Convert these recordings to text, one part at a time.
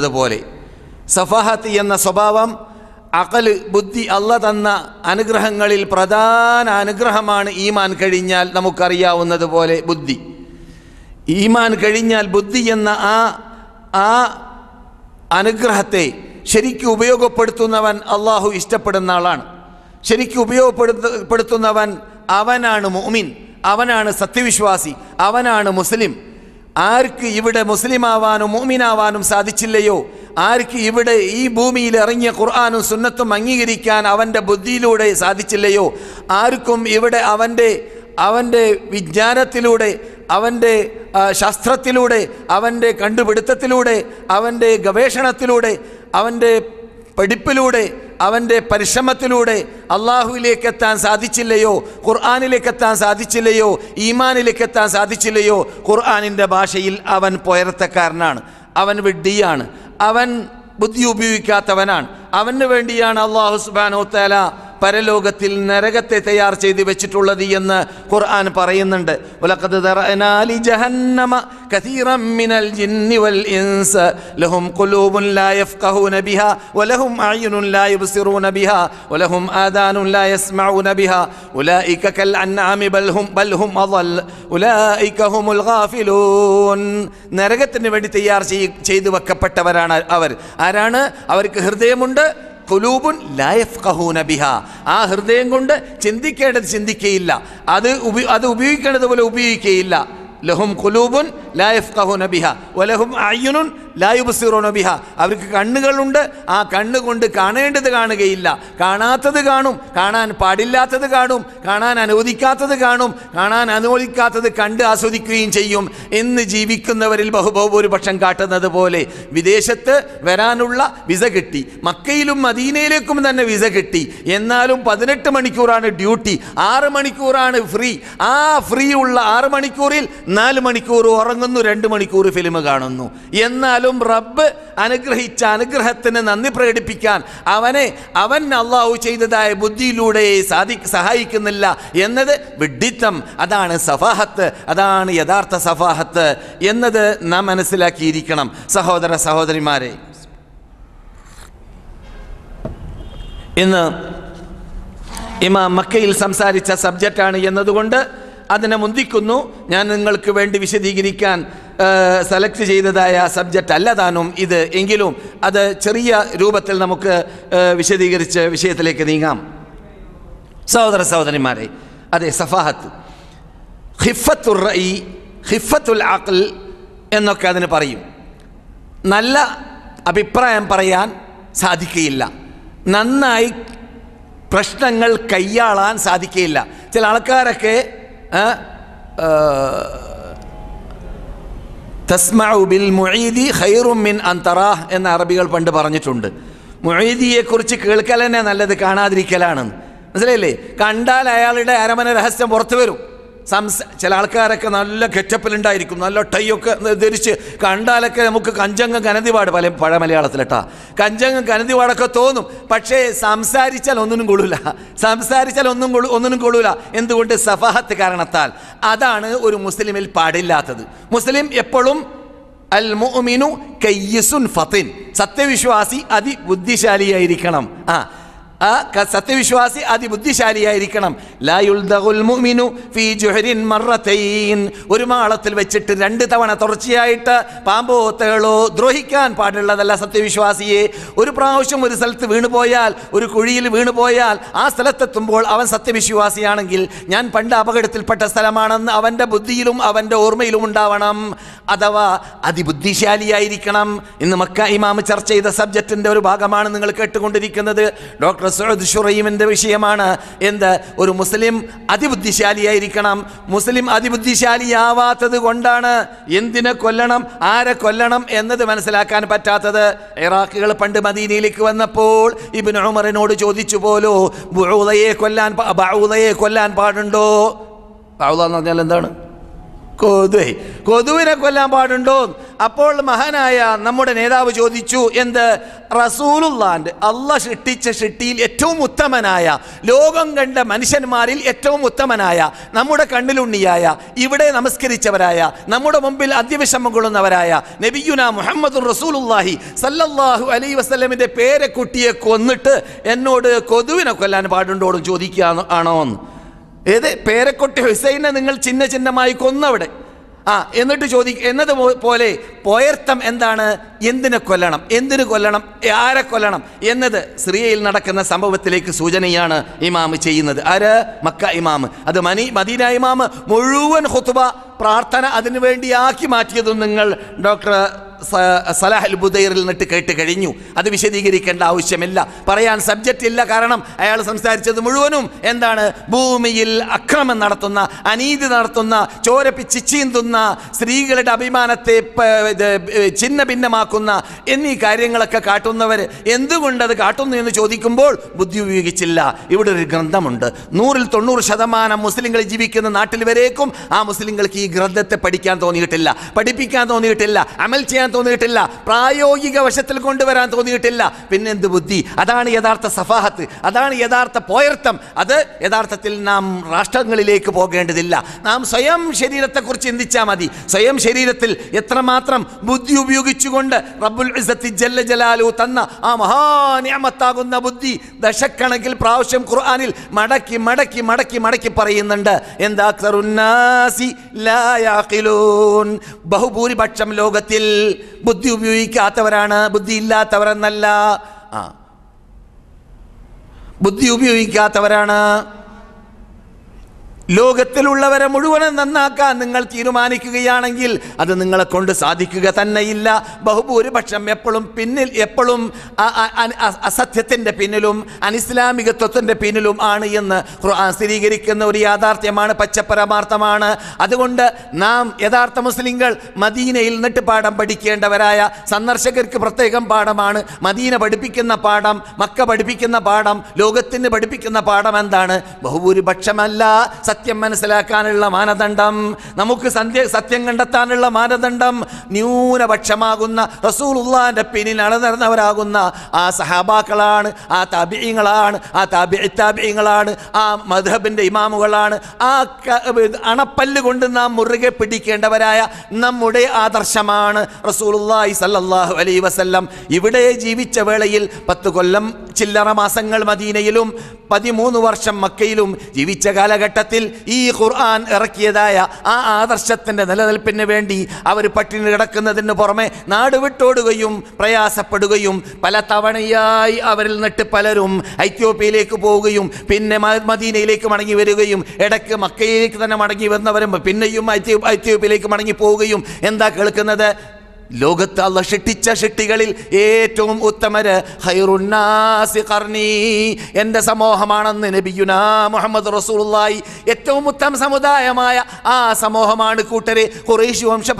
അതുപോലെ സഫാഹത്ത് എന്ന സ്വഭാവം അകൽ ബുദ്ധി അല്ല തന്ന അനുഗ്രഹങ്ങളിൽ പ്രധാന അനുഗ്രഹമാണ് ഈമാൻ കഴിഞ്ഞാൽ നമുക്കറിയാവുന്നതുപോലെ ബുദ്ധി. ഈമാൻ കഴിഞ്ഞാൽ ബുദ്ധി എന്ന ആ ആ അനുഗ്രഹത്തെ ശരിക്കും ഉപയോഗപ്പെടുത്തുന്നവൻ അള്ളാഹു ഇഷ്ടപ്പെടുന്ന ആളാണ്. ശരിക്കും ഉപയോഗപ്പെടുത്തുന്നവൻ അവനാണ് മുഅ്മിൻ അവനാണ് സത്യവിശ്വാസി അവനാണ് മുസ്ലിം. ആർക്ക് ഇവിടെ മുസ്ലിമാവാനും മോമിനാവാനും സാധിച്ചില്ലയോ? ആർക്ക് ഇവിടെ ഈ ഭൂമിയിൽ ഇറങ്ങിയ ഖുർആാനും സുന്നത്തും അംഗീകരിക്കാൻ അവന്റെ ബുദ്ധിയിലൂടെ സാധിച്ചില്ലയോ? ആർക്കും ഇവിടെ അവന്റെ അവന്റെ വിജ്ഞാനത്തിലൂടെ അവന്റെ ശാസ്ത്രത്തിലൂടെ അവന്റെ കണ്ടുപിടുത്തത്തിലൂടെ അവന്റെ ഗവേഷണത്തിലൂടെ അവന്റെ പഠിപ്പിലൂടെ അവന്റെ പരിശ്രമത്തിലൂടെ അള്ളാഹുവിലേക്ക് എത്താൻ സാധിച്ചില്ലയോ? ഖുർആാനിലേക്ക് എത്താൻ സാധിച്ചില്ലയോ? ഈമാനിലേക്ക് എത്താൻ സാധിച്ചില്ലയോ? ഖുർആാനിന്റെ ഭാഷയിൽ അവൻ പോയർത്തക്കാരനാണ്. അവൻ വിഡ്ഡിയാണ് അവൻ ബുദ്ധി ഉപയോഗിക്കാത്തവനാണ്. അവന് വേണ്ടിയാണ് അള്ളാഹു സുബാനോ തല പരലോകത്തിൽ നരകത്തെ തയ്യാർ ചെയ്ത് വെച്ചിട്ടുള്ളത് എന്ന് ഖുർആൻ പറയുന്നുണ്ട്. നരകത്തിന് വേണ്ടി തയ്യാർ ചെയ്തു വെക്കപ്പെട്ടവരാണ് അവർ. ആരാണ്? അവർക്ക് ഹൃദയമുണ്ട് കുലൂബുൻ ലായഫ്കഹൂന ബിഹ. ആ ഹൃദയം കൊണ്ട് ചിന്തിക്കേണ്ടത് ചിന്തിക്കയില്ല. അത് ഉപ അത് ഉപയോഗിക്കേണ്ടതുപോലെ ഉപയോഗിക്കുകയില്ല ലഹും കുലൂബുൻ ലായഫ്കഹൂന ബിഹ. ഒലഹും അയ്യുനുൻ ലായുബസിറോന ബിഹ. അവർക്ക് കണ്ണുകളുണ്ട്. ആ കണ്ണുകൊണ്ട് കാണേണ്ടത് കാണുകയില്ല. കാണാത്തത് കാണും. കാണാൻ പാടില്ലാത്തത് കാണും. കാണാൻ അനുവദിക്കാത്തത് കാണും. കാണാൻ അനുവദിക്കാത്തത് കണ്ട് ആസ്വദിക്കുകയും ചെയ്യും. എന്ന് ജീവിക്കുന്നവരിൽ ബഹുഭൂരിപക്ഷം കാട്ടുന്നത് പോലെ വിദേശത്ത് വരാനുള്ള വിസ കിട്ടി. മക്കയിലും മദീനയിലേക്കും തന്നെ വിസ കിട്ടി. എന്നാലും പതിനെട്ട് മണിക്കൂറാണ് ഡ്യൂട്ടി. ആറ് മണിക്കൂറാണ് ഫ്രീ. ആ ഫ്രീ ഉള്ള ആറ് മണിക്കൂറിൽ നാല് മണിക്കൂർ ഉറങ്ങുന്നു. രണ്ട് മണിക്കൂർ ഫിലിം കാണുന്നു. എന്നാലും റബ്ബ് അനുഗ്രഹിച്ച അനുഗ്രഹത്തിന് നന്ദി പ്രകടിപ്പിക്കാൻ അവനെ അവൻ അള്ളാഹു ചെയ്തതായ ബുദ്ധിയിലൂടെ സാധി സഹായിക്കുന്നില്ല എന്നത് വിഡ്ഢിത്തം. അതാണ് സഫാഹത്ത് അതാണ് യഥാർത്ഥ സഫാഹത്ത് എന്നത് നാം മനസ്സിലാക്കിയിരിക്കണം. സഹോദര സഹോദരിമാരെ ഇന്ന് ഇമാം മക്കയിൽ സംസാരിച്ച സബ്ജക്റ്റാണ് എന്നതുകൊണ്ട് അതിനെ മുന്തിക്കുന്നു. ഞാൻ നിങ്ങൾക്ക് വേണ്ടി വിശദീകരിക്കാൻ സെലക്ട് ചെയ്തതായ സബ്ജക്റ്റ് അല്ല താനും ഇത്. എങ്കിലും അത് ചെറിയ രൂപത്തിൽ നമുക്ക് വിശദീകരിച്ച് വിഷയത്തിലേക്ക് നീങ്ങാം. സഹോദര സഹോദരിമാരെ അതെ സഫാഹത്ത്. ഹിഫത്തുർ റഈ ഹിഫത്തുൽ അഖൽ എന്നൊക്കെ അതിന് പറയും. നല്ല അഭിപ്രായം പറയാൻ സാധിക്കുകയില്ല നന്നായി പ്രശ്നങ്ങൾ കൈയാളാൻ സാധിക്കുകയില്ല ചില ആൾക്കാരൊക്കെ തസ്മഉ ബിൽ മുഈദി ഖൈറും മിൻ അന്തറാഹ് എന്ന അറബികൾ പണ്ട് പറഞ്ഞിട്ടുണ്ട്. മുഈദിയെക്കുറിച്ച് കേൾക്കൽ തന്നെ നല്ലത് കാണാതിരിക്കലാണ്. മനസ്സിലായില്ലേ? കണ്ടാൽ അയാളുടെ അരമന രഹസ്യം പുറത്തു വരും. സംസ ചില ആൾക്കാരൊക്കെ നല്ല കെറ്റപ്പിലുണ്ടായിരിക്കും. നല്ല ടൈയൊക്കെ ധരിച്ച് കണ്ടാലൊക്കെ നമുക്ക് കഞ്ചങ്ങം കനതിപാട് പല പഴ മലയാളത്തിലട്ടാ. കഞ്ചങ്ങം കനതിപാടൊക്കെ തോന്നും. പക്ഷേ സംസാരിച്ചാൽ ഒന്നിനും കൊള്ളൂല. സംസാരിച്ചാൽ ഒന്നും കൊള്ളു ഒന്നിനും കൊള്ളൂല. എന്തുകൊണ്ട്? സഫാഹത്ത് കാരണത്താൽ. അതാണ് ഒരു മുസ്ലിമിൽ പാടില്ലാത്തത്. മുസ്ലിം എപ്പോഴും അൽ മുഅ്മിനു കയ്യസുൻ ഫത്തിൻ. സത്യവിശ്വാസി അതിബുദ്ധിശാലിയായിരിക്കണം. ആ ആ സത്യവിശ്വാസി അതിബുദ്ധിശാലിയായിരിക്കണം. ലാ യുൽദഗുൽ മുഅ്മിനു ഫീ ജുഹരിൻ മറത്തൈൻ ഒരു മാളത്തിൽ വെച്ചിട്ട് രണ്ട് തവണ തുടർച്ചയായിട്ട് പാമ്പോ തേളോ ദ്രോഹിക്കാൻ പാടുള്ളതല്ല സത്യവിശ്വാസിയെ. ഒരു പ്രാവശ്യം ഒരു സ്ഥലത്ത് വീണുപോയാൽ ഒരു കുഴിയിൽ വീണുപോയാൽ ആ സ്ഥലത്തെത്തുമ്പോൾ അവൻ സത്യവിശ്വാസിയാണെങ്കിൽ ഞാൻ പണ്ട് അപകടത്തിൽപ്പെട്ട സ്ഥലമാണെന്ന് അവന്റെ ബുദ്ധിയിലും അവന്റെ ഓർമ്മയിലും ഉണ്ടാവണം. അഥവാ അതിബുദ്ധിശാലിയായിരിക്കണം. ഇന്ന് മക്ക ഇമാമ് ചർച്ച ചെയ്ത സബ്ജക്റ്റിന്റെ ഒരു ഭാഗമാണ് നിങ്ങൾ കേട്ടുകൊണ്ടിരിക്കുന്നത്. ഡോക്ടർ സുഹദ് ഷുറൈമിന്റെ വിഷയമാണ്. എന്ത്? ഒരു മുസ്ലിം അതിബുദ്ധിശാലിയായിരിക്കണം. മുസ്ലിം അതിബുദ്ധിശാലിയാവാത്തത് കൊണ്ടാണ് എന്തിനെ കൊല്ലണം ആരെ കൊല്ലണം എന്നത് മനസ്സിലാക്കാൻ പറ്റാത്തത്. ഇറാഖുകൾ പണ്ട് മദീനയിലേക്ക് വന്നപ്പോൾ ഇബിൻ ഉമറിനോട് ചോദിച്ചു പോലോ ബുഹൂദയെ കൊല്ലാൻ ബഹൂദയെ കൊല്ലാൻ പാടുണ്ടോ? ബഹൂദ എന്ന് പറഞ്ഞാൽ എന്താണ്? കൊതുവെ. കൊതുവിനെ കൊല്ലാൻ പാടുണ്ടോ? അപ്പോൾ മഹാനായ നമ്മുടെ നേതാവ് ചോദിച്ചു എന്ത്? റസൂലുള്ളാന്റെ അള്ള സൃഷ്ടിച്ച സൃഷ്ടിയിൽ ഏറ്റവും ഉത്തമനായ ലോകം കണ്ട മനുഷ്യന്മാരിൽ ഏറ്റവും ഉത്തമനായ നമ്മുടെ കണ്ണിലുണ്ണിയായ ഇവിടെ നമസ്കരിച്ചവരായ നമ്മുടെ മുമ്പിൽ അന്ത്യവിഷമം കൊള്ളുന്നവരായ നബിയുന മുഹമ്മദ് റസൂലുല്ലാഹി സല്ലല്ലാഹു അലൈ വസ്ലമിന്റെ പേരെക്കുട്ടിയെ കൊന്നിട്ട് എന്നോട് കൊതുവിനെ കൊല്ലാൻ പാടുണ്ടോടും ചോദിക്കുക ആണോ എന്ന്. ഏത്? പേരക്കുട്ടി ഹുസൈനെ നിങ്ങൾ ചിഹ്ന ചിഹ്നമായി കൊന്നവിടെ. ആ എന്നിട്ട് ചോദി എന്നത് പോലെ പോയർത്ഥം എന്താണ്? എന്തിനെ കൊല്ലണം? എന്തിനു കൊല്ലണം? ആരെ കൊല്ലണം? എന്നത് സിറിയയിൽ നടക്കുന്ന സംഭവത്തിലേക്ക് സൂചനയാണ് ഇമാം ചെയ്യുന്നത്. ആര്? മക്ക ഇമാം. അത് മനി മദീന ഇമാം മുഴുവൻ ഹുത്തുബ പ്രാർത്ഥന അതിനു വേണ്ടിയാക്കി മാറ്റിയതും നിങ്ങൾ ഡോക്ടർ സലാഹൽ സലാഹ് ബുദൈറിൽ നിന്നിട്ട് കേട്ട് കഴിഞ്ഞു. അത് വിശദീകരിക്കേണ്ട ആവശ്യമില്ല. പറയാൻ സബ്ജക്റ്റ് ഇല്ല കാരണം അയാൾ സംസാരിച്ചത് മുഴുവനും എന്താണ്? ഭൂമിയിൽ അക്രമം നടത്തുന്ന അനീതി നടത്തുന്ന ചോരപ്പിച്ച് ചീന്തുന്ന സ്ത്രീകളുടെ അഭിമാനത്തെ ചിന്ന ഭിന്നമാക്കുന്ന എന്നീ കാര്യങ്ങളൊക്കെ കാട്ടുന്നവർ എന്തുകൊണ്ട് അത് കാട്ടുന്നു എന്ന് ചോദിക്കുമ്പോൾ ബുദ്ധി ഉപയോഗിച്ചില്ല ഇവിടെ ഒരു ഗ്രന്ഥമുണ്ട്. നൂറിൽ തൊണ്ണൂറ് ശതമാനം മുസ്ലിങ്ങൾ ജീവിക്കുന്ന നാട്ടിൽ വരേക്കും ആ മുസ്ലിങ്ങൾക്ക് ഈ ഗ്രന്ഥത്തെ പഠിക്കാൻ തോന്നിയിട്ടില്ല പഠിപ്പിക്കാൻ തോന്നിയിട്ടില്ല അമൽ ചെയ്യാൻ തോന്നിയിട്ടില്ല പ്രായോഗിക വശത്തിൽ കൊണ്ടുവരാൻ തോന്നിയിട്ടില്ല. പിന്നെന്ത് ബുദ്ധി? അതാണ് യഥാർത്ഥ സഫാഹത്ത് അതാണ് യഥാർത്ഥ പോയർത്ഥം അത് യഥാർത്ഥത്തിൽ നാം രാഷ്ട്രങ്ങളിലേക്ക് പോകേണ്ടതില്ല. നാം സ്വയം ശരീരത്തെക്കുറിച്ച് ചിന്തിച്ചാൽ മതി. സ്വയം ശരീരത്തിൽ എത്രമാത്രം ബുദ്ധി ഉപയോഗിച്ചുകൊണ്ട് റബ്ബുൽ ജല്ല ജലാലു തന്ന ആ മഹാനിയമത്താകുന്ന ബുദ്ധി ദശക്കണക്കിൽ പ്രാവശ്യം ഖുർആാനിൽ മടക്കി മടക്കി മടക്കി മടക്കി പറയുന്നുണ്ട്. എന്താ. ബഹുഭൂരിപക്ഷം ലോകത്തിൽ ബുദ്ധി ഉപയോഗിക്കാത്തവരാണ്. ബുദ്ധി ഇല്ലാത്തവരെന്നല്ല. ആ. ബുദ്ധി ഉപയോഗിക്കാത്തവരാണ്. ലോകത്തിലുള്ളവരെ മുഴുവനും നന്നാക്കാൻ നിങ്ങൾ തീരുമാനിക്കുകയാണെങ്കിൽ അത് നിങ്ങളെ കൊണ്ട് സാധിക്കുക തന്നെയില്ല. ബഹുഭൂരിപക്ഷം എപ്പോഴും പിന്നിൽ എപ്പോഴും അസത്യത്തിന്റെ പിന്നിലും അനിസ്ലാമികത്വത്തിന്റെ പിന്നിലും ആണ് എന്ന് ഖുർആൻ സ്ഥിരീകരിക്കുന്ന ഒരു യാഥാർത്ഥ്യമാണ് പച്ചപ്പരമാർത്ഥമാണ്. അതുകൊണ്ട് നാം യഥാർത്ഥ മുസ്ലിങ്ങൾ മദീനയിൽ നിന്നിട്ട് പാഠം പഠിക്കേണ്ടവരായ സന്ദർശകർക്ക് പ്രത്യേകം പാഠമാണ്. മദീന പഠിപ്പിക്കുന്ന പാഠം മക്ക പഠിപ്പിക്കുന്ന പാഠം ലോകത്തിന് പഠിപ്പിക്കുന്ന പാഠം എന്താണ്? ബഹുഭൂരിപക്ഷമല്ല സത്യം മനസ്സിലാക്കാനുള്ള മാനദണ്ഡം. നമുക്ക് സന്ധ്യ സത്യം കണ്ടെത്താനുള്ള മാനദണ്ഡം. ന്യൂനപക്ഷമാകുന്ന റസൂലുള്ളാന്റെ പിന്നിൽ അണനിറന്നവരാകുന്ന ആ സഹാബാക്കളാണ് ആ താബിയങ്ങളാണ് ആ താബി താബിയങ്ങളാണ് ആ മധബിന്റെ ഇമാമുകളാണ്. ആ അണപ്പല്ല് കൊണ്ട് നാം മുറുകെ പിടിക്കേണ്ടവരായ നമ്മുടെ ആദർശമാണ് റസൂലുള്ളാഹി സല്ലല്ലാഹു അലൈഹി വസല്ലം. ഇവിടെ ജീവിച്ച വേളയിൽ പത്ത് കൊല്ലം ചില്ലറ മാസങ്ങൾ മദീനയിലും പതിമൂന്ന് വർഷം മക്കയിലും ജീവിച്ച കാലഘട്ടത്തിൽ ഈ ഖുർആൻ ഇറക്കിയതായ ആ ആദർശത്തിന്റെ നിലനിൽപ്പിന് വേണ്ടി അവർ പട്ടിണി കിടക്കുന്നതിന് പുറമെ നാട് വിട്ടോടുകയും പ്രയാസപ്പെടുകയും പല തവണയായി അവരിൽ നിട്ട് പലരും ഐത്യോപ്യയിലേക്ക് പോവുകയും പിന്നെ മദീനയിലേക്ക് മടങ്ങി വരികയും ഇടയ്ക്ക് മക്കയിലേക്ക് തന്നെ മടങ്ങി വന്നവരും പിന്നെയും ഐത്യോ ഐത്യോപ്യയിലേക്ക് മടങ്ങി പോവുകയും എന്താ കേൾക്കുന്നത്? ലോകത്ത് അള്ള ഷിട്ടിച്ച ഷിട്ടികളിൽ ഏറ്റവും ഉത്തമര് ഹൈറുന്നാസി കർണി എന്റെ സമൂഹമാണെന്ന് നബിയുന മുഹമ്മദ് റസൂലുള്ളാഹി. ഏറ്റവും ഉത്തമ സമുദായമായ ആ സമൂഹമാണ് കൂട്ടരെ. ഖുറൈശി വംശ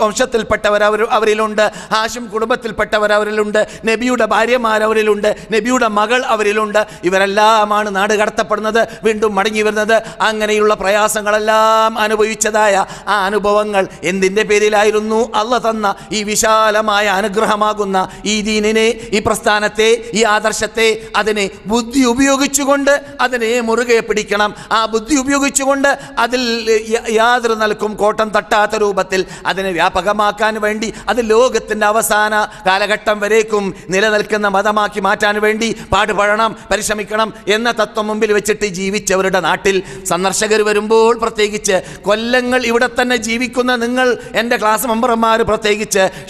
വംശത്തിൽപ്പെട്ടവർ അവർ അവരിലുണ്ട്. ഹാഷിം കുടുംബത്തിൽപ്പെട്ടവർ അവരിലുണ്ട്. നബിയുടെ ഭാര്യമാർ അവരിലുണ്ട്. നബിയുടെ മകൾ അവരിലുണ്ട്. ഇവരെല്ലാമാണ് നാട് കടത്തപ്പെടുന്നത് വീണ്ടും മടങ്ങി വരുന്നത്. അങ്ങനെയുള്ള പ്രയാസങ്ങളെല്ലാം അനുഭവിച്ചതായ ആ അനുഭവങ്ങൾ എന്തിന്റെ പേരിലായിരുന്നു? അല്ല തന്ന ഈ വിശാലമായ അനുഗ്രഹമാകുന്ന ഈ ദീനിനെ ഈ പ്രസ്ഥാനത്തെ ഈ ആദർശത്തെ അതിനെ ബുദ്ധി ഉപയോഗിച്ചുകൊണ്ട് അതിനെ മുറുകെ പിടിക്കണം. ആ ബുദ്ധി ഉപയോഗിച്ചുകൊണ്ട് അതിൽ യാതൊരു നിലക്കും കോട്ടം തട്ടാത്ത രൂപത്തിൽ അതിനെ വ്യാപകമാക്കാൻ വേണ്ടി അത് ലോകത്തിന്റെ അവസാന കാലഘട്ടം വരേക്കും നിലനിൽക്കുന്ന മതമാക്കി മാറ്റാൻ വേണ്ടി പാടുപഴണം പരിശ്രമിക്കണം എന്ന തത്വം മുമ്പിൽ വെച്ചിട്ട് ജീവിച്ചവരുടെ നാട്ടിൽ സന്ദർശകർ വരുമ്പോൾ പ്രത്യേകിച്ച് കൊല്ലങ്ങൾ ഇവിടെ തന്നെ ജീവിക്കുന്ന നിങ്ങൾ എന്റെ ക്ലാസ് മെമ്പർമാർ പ്രത്യേകിച്ച്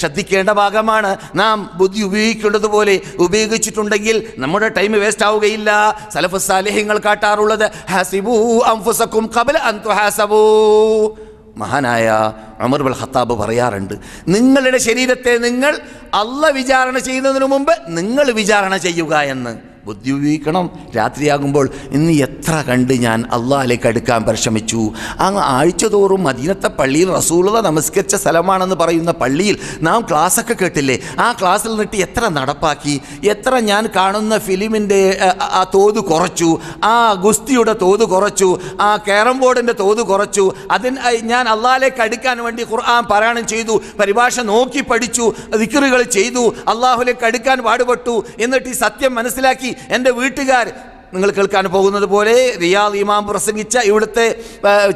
ശ്രദ്ധിക്കേണ്ട ഭാഗമാണ്. നാം ബുദ്ധി ഉപയോഗിക്കേണ്ടതുപോലെ ഉപയോഗിച്ചിട്ടുണ്ടെങ്കിൽ നമ്മുടെ ടൈം വേസ്റ്റ് ആവുകയില്ല. സലഫ് സാലേഹ്യങ്ങൾ കാട്ടാറുള്ളത് മഹാനായ അമർ ബൽ ഖത്താബ് പറയാറുണ്ട് നിങ്ങളുടെ ശരീരത്തെ നിങ്ങൾ അല്ല വിചാരണ ചെയ്യുന്നതിന് മുമ്പ് നിങ്ങൾ വിചാരണ ചെയ്യുക എന്ന്. ബുദ്ധി ഉപയോഗിക്കണം രാത്രിയാകുമ്പോൾ ഇന്ന് എത്ര കണ്ട് ഞാൻ അള്ളാഹിലേക്ക് അടുക്കാൻ പരിശ്രമിച്ചു. അങ്ങ് ആഴ്ചതോറും മദീനത്തെ പള്ളിയിൽ റസൂളത നമസ്കരിച്ച സ്ഥലമാണെന്ന് പറയുന്ന പള്ളിയിൽ നാം ക്ലാസ്സൊക്കെ കേട്ടില്ലേ? ആ ക്ലാസ്സിൽ നിന്നിട്ട് എത്ര നടപ്പാക്കി? എത്ര ഞാൻ കാണുന്ന ഫിലിമിന്റെ ആ തോത് കുറച്ചു. ആ ഗുസ്തിയുടെ തോത് കുറച്ചു. ആ ക്യാരം ബോർഡിന്റെ തോത് കുറച്ചു. അതിന് ഞാൻ അള്ളാഹിലേക്ക് അടുക്കാൻ വേണ്ടി ഖുർആൻ പാരായണം ചെയ്തു പരിഭാഷ നോക്കി പഠിച്ചു ദിക്കറുകൾ ചെയ്തു അള്ളാഹുലേക്ക് അടുക്കാൻ പാടുപെട്ടു. എന്നിട്ട് ഈ സത്യം മനസ്സിലാക്കി എന്റെ വീട്ടുകാർ നിങ്ങൾ കേൾക്കാൻ പോകുന്നത് പോലെ റിയാദ് ഇമാം പ്രസംഗിച്ച ഇവിടുത്തെ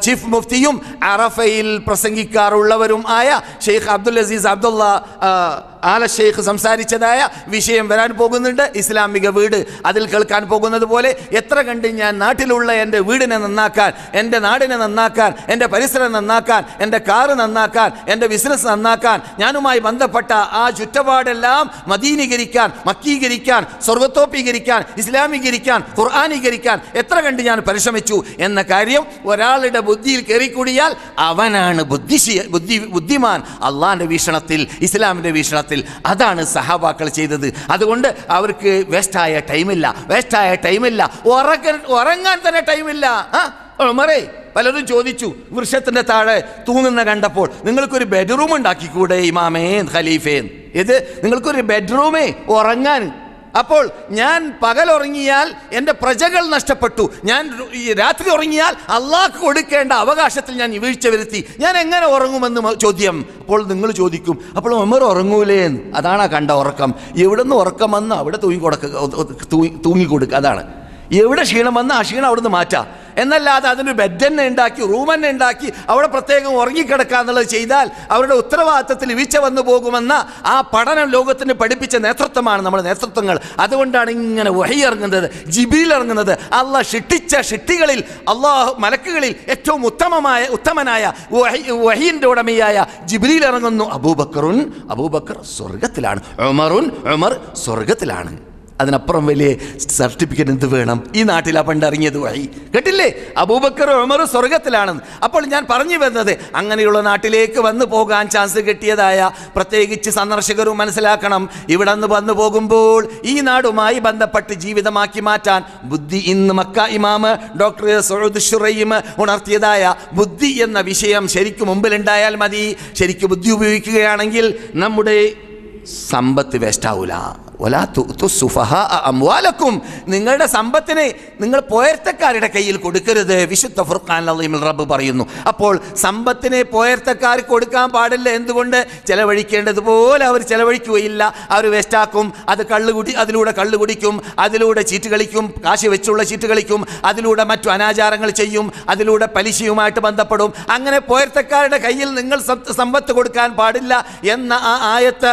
ചീഫ് മുഫ്തിയും അറഫയിൽ പ്രസംഗിക്കാറുള്ളവരും ആയ ഷെയ്ഖ് അബ്ദുൽ അസീസ് അബ്ദുള്ള ആല ഷെയ്ഖ് സംസാരിച്ചതായ വിഷയം വരാൻ പോകുന്നുണ്ട്. ഇസ്ലാമിക വീട് അതിൽ കേൾക്കാൻ പോകുന്നത് പോലെ എത്ര കണ്ട് ഞാൻ നാട്ടിലുള്ള എന്റെ വീടിനെ നന്നാക്കാൻ എന്റെ നാടിനെ നന്നാക്കാൻ എന്റെ പരിസരം നന്നാക്കാൻ എന്റെ കാറ് നന്നാക്കാൻ എന്റെ ബിസിനസ് നന്നാക്കാൻ ഞാനുമായി ബന്ധപ്പെട്ട ആ ചുറ്റപാടെല്ലാം മദീനീകരിക്കാൻ മക്കീകരിക്കാൻ സ്വർഗത്തോപ്പീകരിക്കാൻ ഇസ്ലാമീകരിക്കാൻ ഖുർആാനീകരിക്കാൻ എത്ര കണ്ട് ഞാൻ പരിശ്രമിച്ചു എന്ന കാര്യം ഒരാളുടെ ബുദ്ധിയിൽ കയറിക്കൂടിയാൽ അവനാണ് ബുദ്ധിശീ ബുദ്ധി ബുദ്ധിമാൻ. അള്ളാഹിന്റെ വീക്ഷണത്തിൽ ഇസ്ലാമിന്റെ വീക്ഷണത്തിൽ അതാണ് സഹാബാക്കൾ ചെയ്തത്. അതുകൊണ്ട് അവർക്ക് വേസ്റ്റായ ടൈമില്ല. വേസ്റ്റായ ടൈമില്ല. ഉറങ്ങാൻ ഉറങ്ങാൻ തന്നെ ടൈമില്ല. മറേ പലരും ചോദിച്ചു വൃക്ഷത്തിന്റെ താഴെ തൂങ്ങുന്ന കണ്ടപ്പോൾ നിങ്ങൾക്കൊരു ബെഡ്റൂം ഉണ്ടാക്കിക്കൂടെ ഇമാമേ ഖലീഫേ ഇത് നിങ്ങൾക്കൊരു ബെഡ്റൂമേ ഉറങ്ങാൻ. അപ്പോൾ ഞാൻ പകൽ ഉറങ്ങിയാൽ എന്റെ പ്രജകൾ നഷ്ടപ്പെട്ടു. ഞാൻ രാത്രി ഉറങ്ങിയാൽ അള്ളാഹ് കൊടുക്കേണ്ട അവകാശത്തിൽ ഞാൻ വീഴ്ച വരുത്തി. ഞാൻ എങ്ങനെ ഉറങ്ങുമെന്ന് ചോദ്യം. അപ്പോൾ നിങ്ങൾ ചോദിക്കും അപ്പോൾ ഉമർ ഉറങ്ങൂലേ അതാണ് ആ കണ്ട ഉറക്കം. എവിടുന്ന് ഉറക്കം വന്ന് അവിടെ തൂങ്ങി കൊടുക്കുക തൂങ്ങി തൂങ്ങിക്കൊടുക്കുക അതാണ്. എവിടെ ക്ഷീണം വന്നാൽ ആ ക്ഷീണം അവിടുന്ന് മാറ്റാം. എന്നല്ലാതെ അതിനൊരു ബെഡ് തന്നെ ഉണ്ടാക്കി റൂം തന്നെ ഉണ്ടാക്കി അവിടെ പ്രത്യേകം ഉറങ്ങിക്കിടക്കുക എന്നുള്ളത് ചെയ്താൽ അവരുടെ ഉത്തരവാദിത്തത്തിൽ വീഴ്ച വന്നു പോകുമെന്ന ആ പഠനം ലോകത്തിന് പഠിപ്പിച്ച നേതൃത്വമാണ് നമ്മുടെ നേതൃത്വങ്ങൾ. അതുകൊണ്ടാണ് ഇങ്ങനെ വഹി ഇറങ്ങുന്നത് ജിബിയിൽ ഇറങ്ങുന്നത്. അള്ളാഹ് ഷിട്ടിച്ച ഷിട്ടികളിൽ അള്ളാഹു മലക്കുകളിൽ ഏറ്റവും ഉത്തമമായ ഉത്തമനായ വഹീന്റെ ഉടമയായ ജിബിലിയിൽ ഇറങ്ങുന്നു. അബൂബക്കറുൻ അബൂബക്കർ സ്വർഗത്തിലാണ് ഉമറുൻ ഉമർ സ്വർഗത്തിലാണ് അതിനപ്പുറം വലിയ സർട്ടിഫിക്കറ്റ് എന്ത് വേണം? ഈ നാട്ടിലാ പണ്ട് ഇറങ്ങിയത് വഴി. കേട്ടില്ലേ? അബൂബക്കർ ഉമർ സ്വർഗത്തിലാണെന്ന്. അപ്പോൾ ഞാൻ പറഞ്ഞു വരുന്നത് അങ്ങനെയുള്ള നാട്ടിലേക്ക് വന്നു പോകാൻ ചാൻസ് കിട്ടിയതായ പ്രത്യേകിച്ച് സന്ദർശകരും മനസ്സിലാക്കണം. ഇവിടെ നിന്ന് വന്നു പോകുമ്പോൾ ഈ നാടുമായി ബന്ധപ്പെട്ട് ജീവിതമാക്കി മാറ്റാൻ ബുദ്ധി ഇന്ന് മക്ക ഇമാമ് ഡോക്ടർ സൗദ് ഉണർത്തിയതായ ബുദ്ധി എന്ന വിഷയം ശരിക്കും മുമ്പിലുണ്ടായാൽ മതി. ശരിക്കും ബുദ്ധി ഉപയോഗിക്കുകയാണെങ്കിൽ നമ്മുടെ സമ്പത്ത് വേസ്റ്റാവൂല അംവാലക്കും. നിങ്ങളുടെ സമ്പത്തിനെ നിങ്ങൾ പോയർത്തക്കാരുടെ കയ്യിൽ കൊടുക്കരുത് വിശുദ്ധ ഫുർഖാൻ അള്ളീമിൽ റബ്ബ് പറയുന്നു. അപ്പോൾ സമ്പത്തിനെ പോയർത്തക്കാർ കൊടുക്കാൻ പാടില്ല എന്തുകൊണ്ട്? ചെലവഴിക്കേണ്ടതുപോലെ അവർ ചെലവഴിക്കുകയില്ല. അവർ വേസ്റ്റാക്കും അത് കള്ളു കുടി അതിലൂടെ കള്ളു കുടിക്കും അതിലൂടെ ചീറ്റ് കളിക്കും കാശ് വെച്ചുള്ള ചീറ്റ് കളിക്കും അതിലൂടെ മറ്റു അനാചാരങ്ങൾ ചെയ്യും അതിലൂടെ പലിശയുമായിട്ട് ബന്ധപ്പെടും. അങ്ങനെ പോയർത്തക്കാരുടെ കയ്യിൽ നിങ്ങൾ സമ്പത്ത് കൊടുക്കാൻ പാടില്ല എന്ന ആ ആയത്ത്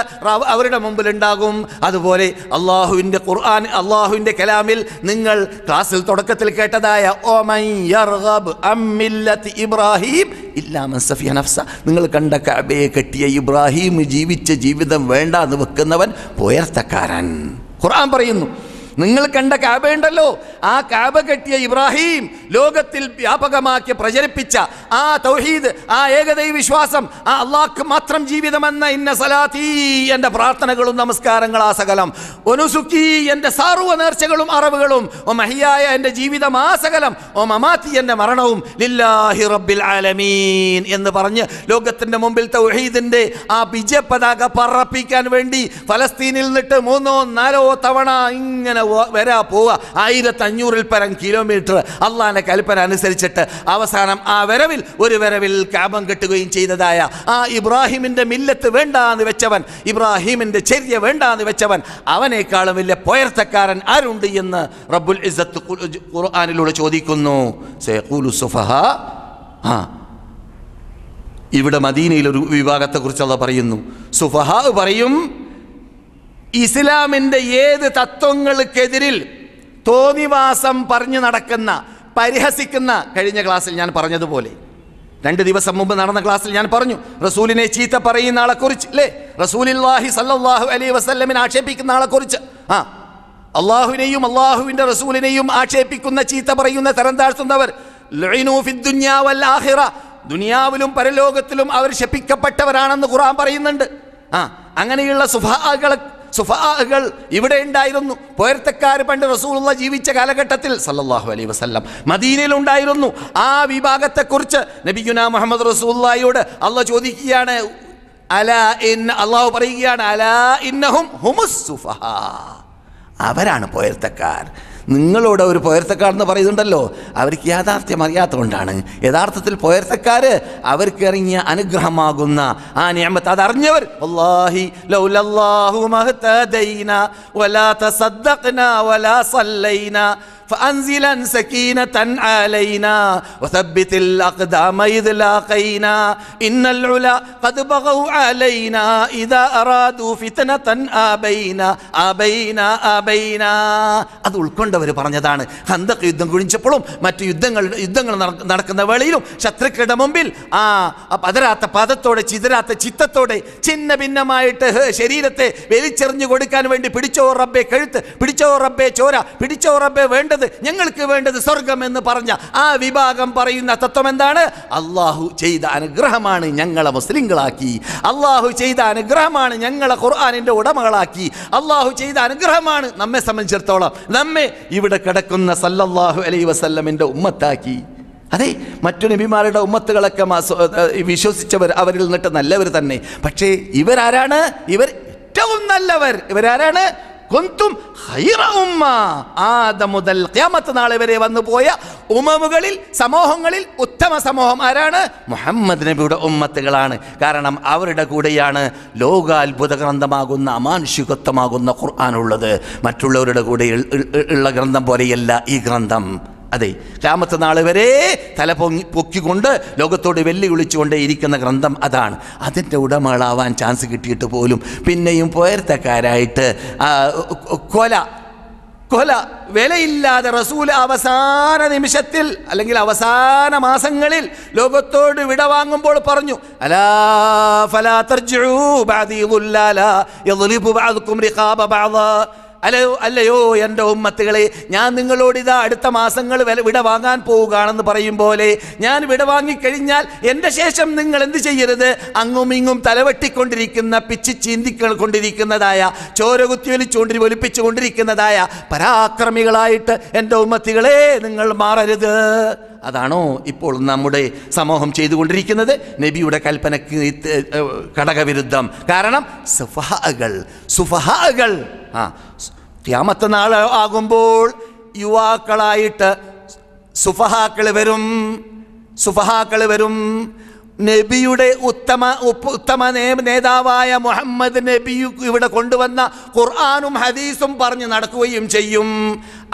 അവരുടെ മുമ്പിലുണ്ടാകും. അതുപോലെ അള്ളാഹുവിന്റെ ഖുർആൻ അള്ളാഹുവിന്റെ കലാമിൽ നിങ്ങൾ ക്ലാസ്സിൽ തുടക്കത്തിൽ കേട്ടതായ ഇബ്രാഹിം ഇല്ലാമൻ നഫ്സ. നിങ്ങൾ കണ്ട കഅബയെ കെട്ടിയ ഇബ്രാഹിം ജീവിച്ച ജീവിതം വേണ്ട എന്ന് വെക്കുന്നവൻ പോയർത്തക്കാരൻ. ഖുർആൻ പറയുന്നു നിങ്ങൾ കണ്ട കാബയുണ്ടല്ലോ? ആ കാബ കെട്ടിയ ഇബ്രാഹിം ലോകത്തിൽ വ്യാപകമാക്കി പ്രചരിപ്പിച്ച ആ തൗഹീദ് ആ ഏകദൈവ വിശ്വാസം ആ അള്ളാഹ്ക്ക് മാത്രം ജീവിതമെന്ന ഇന്ന സലാത്തി എന്റെ പ്രാർത്ഥനകളും നമസ്കാരങ്ങളും ആ സകലം. ഒനുസുക്കി എന്റെ സാർവ നേർച്ചകളും അറിവുകളും ഓ മഹിയായ എന്റെ ജീവിതം ആ സകലം ഓ മമാത്തി എന്റെ മരണവും ലില്ലാഹി റബ്ബിൽ ആലമീൻ എന്ന് പറഞ്ഞ് ലോകത്തിന്റെ മുമ്പിൽ തൗഹീദിന്റെ ആ വിജയ പതാക പറപ്പിക്കാൻ വേണ്ടി ഫലസ്തീനിൽ നിന്നിട്ട് മൂന്നോ നാലോ തവണ ഇങ്ങനെ വരാ പോവുക ആയിരത്തഞ്ഞൂറിൽ പരം കിലോമീറ്റർ അള്ളാഹിന്റെ കൽപ്പന അനുസരിച്ചിട്ട് അവസാനം ആ വരവിൽ ഒരു വരവിൽ കാപം കെട്ടുകയും ചെയ്തതായ ആ ഇബ്രാഹിമിന്റെ മില്ലത്ത് വേണ്ട എന്ന് വെച്ചവൻ ഇബ്രാഹിമിന്റെ ചര്യ വേണ്ട എന്ന് വെച്ചവൻ അവനേക്കാളും വലിയ പോയർത്തക്കാരൻ ആരുണ്ട് എന്ന് റബ്ബുൽ ഇസ്സത്ത് ഖുർആാനിലൂടെ ചോദിക്കുന്നു. ആ. ഇവിടെ മദീനയിൽ ഒരു വിഭാഗത്തെക്കുറിച്ച് അള്ള പറയുന്നു. സുഫഹാവ് പറയും ഇസ്ലാമിന്റെ ഏത് തത്വങ്ങൾക്കെതിരിൽ തോന്നിവാസം പറഞ്ഞു നടക്കുന്ന പരിഹസിക്കുന്ന കഴിഞ്ഞ ക്ലാസ്സിൽ ഞാൻ പറഞ്ഞതുപോലെ. രണ്ട് ദിവസം മുമ്പ് നടന്ന ക്ലാസ്സിൽ ഞാൻ പറഞ്ഞു റസൂലിനെ ചീത്ത പറയുന്ന ആളെക്കുറിച്ച് അല്ലേ റസൂലില്ലാഹി സല്ലാഹു അലൈ വസ്ല്ലമിനെ ആക്ഷേപിക്കുന്ന ആളെക്കുറിച്ച്. ആ അള്ളാഹുവിനെയും അള്ളാഹുവിന്റെ റസൂലിനെയും ആക്ഷേപിക്കുന്ന ചീത്ത പറയുന്ന തരം താഴ്ത്തുന്നവർ ദുനിയാവിലും പരലോകത്തിലും അവർ ശപിക്കപ്പെട്ടവരാണെന്ന് ഖുറാൻ പറയുന്നുണ്ട്. ആ അങ്ങനെയുള്ള സുഫാകളെ സുഫാകൾ ഇവിടെ ഉണ്ടായിരുന്നു. പോയർത്തക്കാർ പണ്ട് റസൂലുള്ള ജീവിച്ച കാലഘട്ടത്തിൽ സല്ലല്ലാഹു അലൈഹി വസല്ലം മദീനയിൽ ഉണ്ടായിരുന്നു ആ വിഭാഗത്തെക്കുറിച്ച് നബിഗുന മുഹമ്മദ് റസൂല്ലായോട് അള്ള ചോദിക്കുകയാണ് അല ഇൻ അള്ളാഹു പറയുകയാണ് അല ഇന്നഹും ഹുമുസ് സുഫഹ. അവരാണ് പോയർത്തക്കാർ. നിങ്ങളോട് ഒരു എന്ന് പറയുന്നുണ്ടല്ലോ. അവർക്ക് യാഥാർത്ഥ്യം അറിയാത്തതുകൊണ്ടാണ്. യഥാർത്ഥത്തിൽ പോയർത്തക്കാർ അവർക്ക് ഇറങ്ങിയ അനുഗ്രഹമാകുന്ന ആ നിയമത്ത് അതറിഞ്ഞവർ. ലൗലല്ലാഹു വലാ വലാ فأنزلا سكينة علينا وثبت الأقدام إذ لاقينا إن العلا قد بغوا علينا إذا أرادوا فتنة آبينا آبينا آبينا അത് ഉൾക്കൊണ്ടവർ പറഞ്ഞതാണ് ഹന്തക്ക് യുദ്ധം കുഴിച്ചപ്പോഴും മറ്റു യുദ്ധങ്ങൾ യുദ്ധങ്ങൾ നട- നടക്കുന്ന വേളയിലും ശത്രുക്കളുടെ മുമ്പിൽ ആ ആ പതരാത്ത പദത്തോടെ ചിതരാത്ത ചിത്തത്തോടെ ചിന്ന ഭിന്നമായിട്ട് ഹ് ശരീരത്തെ വലിച്ചെറിഞ്ഞു കൊടുക്കാൻ വേണ്ടി പിടിച്ചോ റബ്ബെ കഴുത്ത് പിടിച്ചോ റബ്ബെ ചോര പിടിച്ചോ റബ്ബെ വേണ്ടത്? ഞങ്ങൾക്ക് വേണ്ടത് സ്വർഗം എന്ന് പറഞ്ഞ ആ വിഭാഗം പറയുന്ന തത്വം എന്താണ്? അള്ളാഹു ചെയ്ത അനുഗ്രഹമാണ് ഞങ്ങളെ മുസ്ലിങ്ങളാക്കി. അള്ളാഹു ചെയ്ത അനുഗ്രഹമാണ് ഞങ്ങളെ ഖുർആാനിന്റെ ഉടമകളാക്കി. അള്ളാഹു ചെയ്ത അനുഗ്രഹമാണ് നമ്മെ സംബന്ധിച്ചിടത്തോളം നമ്മെ ഇവിടെ കിടക്കുന്ന സല്ലല്ലാഹു അലൈ വസല്ലമിന്റെ ഉമ്മത്താക്കി. അതെ മറ്റു നബിമാരുടെ ഉമ്മത്തുകളൊക്കെ വിശ്വസിച്ചവർ അവരിൽ നിന്നിട്ട് നല്ലവർ തന്നെ. പക്ഷേ ഇവരാരാണ്? ഇവർ ഏറ്റവും നല്ലവർ. ഇവരാരാണ്? കുന്തും ഹൈറ ഉമ്മ. ആദ മുതൽ ക്യാമത്ത് നാളെ വരെ വന്നു പോയ ഉമമുകളിൽ സമൂഹങ്ങളിൽ ഉത്തമ സമൂഹം ആരാണ്? മുഹമ്മദ് നബിയുടെ ഉമ്മത്തുകളാണ്. കാരണം അവരുടെ കൂടെയാണ് ലോകാത്ഭുത ഗ്രന്ഥമാകുന്ന അമാനുഷികത്വമാകുന്ന ഖുർആാനുള്ളത് മറ്റുള്ളവരുടെ കൂടെ ഉള്ള ഗ്രന്ഥം പോലെയല്ല ഈ ഗ്രന്ഥം. അതെ രാമത്തെ നാൾ വരെ തല പൊങ്ങി പൊക്കിക്കൊണ്ട് ലോകത്തോട് വെല്ലുവിളിച്ചുകൊണ്ടേ ഇരിക്കുന്ന ഗ്രന്ഥം അതാണ്. അതിന്റെ ഉടമകളാവാൻ ചാൻസ് കിട്ടിയിട്ട് പോലും പിന്നെയും പോയർത്തക്കാരായിട്ട് കൊല കൊല വിലയില്ലാതെ റസൂൽ അവസാന നിമിഷത്തിൽ അല്ലെങ്കിൽ അവസാന മാസങ്ങളിൽ ലോകത്തോട് വിട വാങ്ങുമ്പോൾ പറഞ്ഞു അലാ അല്ലയോ അല്ലയോ എന്റെ ഉമ്മത്തുകളെ ഞാൻ നിങ്ങളോട് ഇതാ അടുത്ത മാസങ്ങൾ വിട വാങ്ങാൻ പോവുകയാണെന്ന് പറയും പോലെ ഞാൻ വിട വാങ്ങിക്കഴിഞ്ഞാൽ എന്റെ ശേഷം നിങ്ങൾ എന്ത് ചെയ്യരുത്? അങ്ങും ഇങ്ങും തലവെട്ടിക്കൊണ്ടിരിക്കുന്ന പിച്ച് ചീന്തിക്കൾ കൊണ്ടിരിക്കുന്നതായ ചോര ഒലിപ്പിച്ചു കൊണ്ടിരിക്കുന്നതായ പരാക്രമികളായിട്ട് എന്റെ ഉമ്മത്തികളെ നിങ്ങൾ മാറരുത്. അതാണോ ഇപ്പോൾ നമ്മുടെ സമൂഹം ചെയ്തുകൊണ്ടിരിക്കുന്നത്? നബിയുടെ കൽപ്പനക്ക് ഘടകവിരുദ്ധം കാരണം സുഫഹകൾ സുഫഹകൾ. ആ ക്യാമത്ത നാൾ ആകുമ്പോൾ യുവാക്കളായിട്ട് സുഫഹാക്കൾ വരും സുഫഹാക്കൾ വരും. നബിയുടെ ഉത്തമ ഉത്തമ നേതാവായ മുഹമ്മദ് നബി ഇവിടെ കൊണ്ടുവന്ന ഖുർആാനും ഹദീസും പറഞ്ഞ് നടക്കുകയും ചെയ്യും.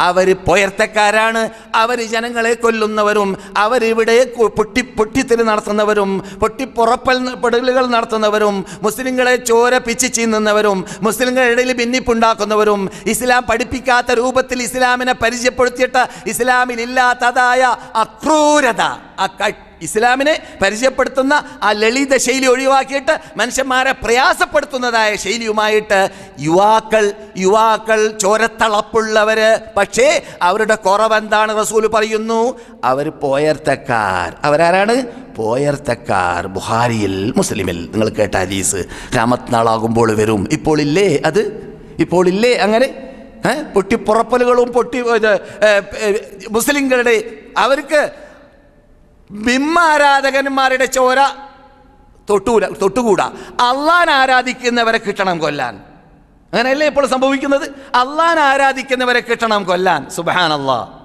അവർ പൊയർത്തക്കാരാണ്. അവർ ജനങ്ങളെ കൊല്ലുന്നവരും അവരിവിടെ പൊട്ടി പൊട്ടിത്തെറി നടത്തുന്നവരും പൊട്ടിപ്പുറപ്പൽ പെടലുകൾ നടത്തുന്നവരും മുസ്ലിങ്ങളെ ചോര പിച്ച് ചീന്നുന്നവരും മുസ്ലിങ്ങളുടെ ഇടയിൽ ഭിന്നിപ്പുണ്ടാക്കുന്നവരും ഇസ്ലാം പഠിപ്പിക്കാത്ത രൂപത്തിൽ ഇസ്ലാമിനെ പരിചയപ്പെടുത്തിയിട്ട് ഇസ്ലാമിൽ ഇല്ലാത്തതായ അക്രൂരത ആ ഇസ്ലാമിനെ പരിചയപ്പെടുത്തുന്ന ആ ലളിത ശൈലി ഒഴിവാക്കിയിട്ട് മനുഷ്യന്മാരെ പ്രയാസപ്പെടുത്തുന്നതായ ശൈലിയുമായിട്ട് യുവാക്കൾ യുവാക്കൾ ചോരത്തളപ്പുള്ളവർ. പക്ഷേ അവരുടെ കുറവെന്താണ് റസൂൽ പറയുന്നു? അവർ പോയർത്തക്കാർ. അവരാരാണ്? പോയർത്തക്കാർ. ബുഹാരിയിൽ മുസ്ലിമിൽ. നിങ്ങൾ കേട്ട ഹദീസ്. രാമത്നാളാകുമ്പോൾ വരും. ഇപ്പോൾ ഇല്ലേ അത്? ഇപ്പോൾ ഇല്ലേ അങ്ങനെ? പൊട്ടിപ്പുറപ്പലുകളും പൊട്ടി മുസ്ലിങ്ങളുടെ അവർക്ക് ബിംബ ആരാധകന്മാരുടെ ചോര തൊട്ടൂല തൊട്ടുകൂടാ. അള്ളാൻ ആരാധിക്കുന്നവരെ കിട്ടണം കൊല്ലാൻ. അങ്ങനെയല്ലേ ഇപ്പോൾ സംഭവിക്കുന്നത്? അള്ളാൻ ആരാധിക്കുന്നവരെ കിട്ടണം കൊല്ലാൻ. സുബാൻ അള്ളാഹ്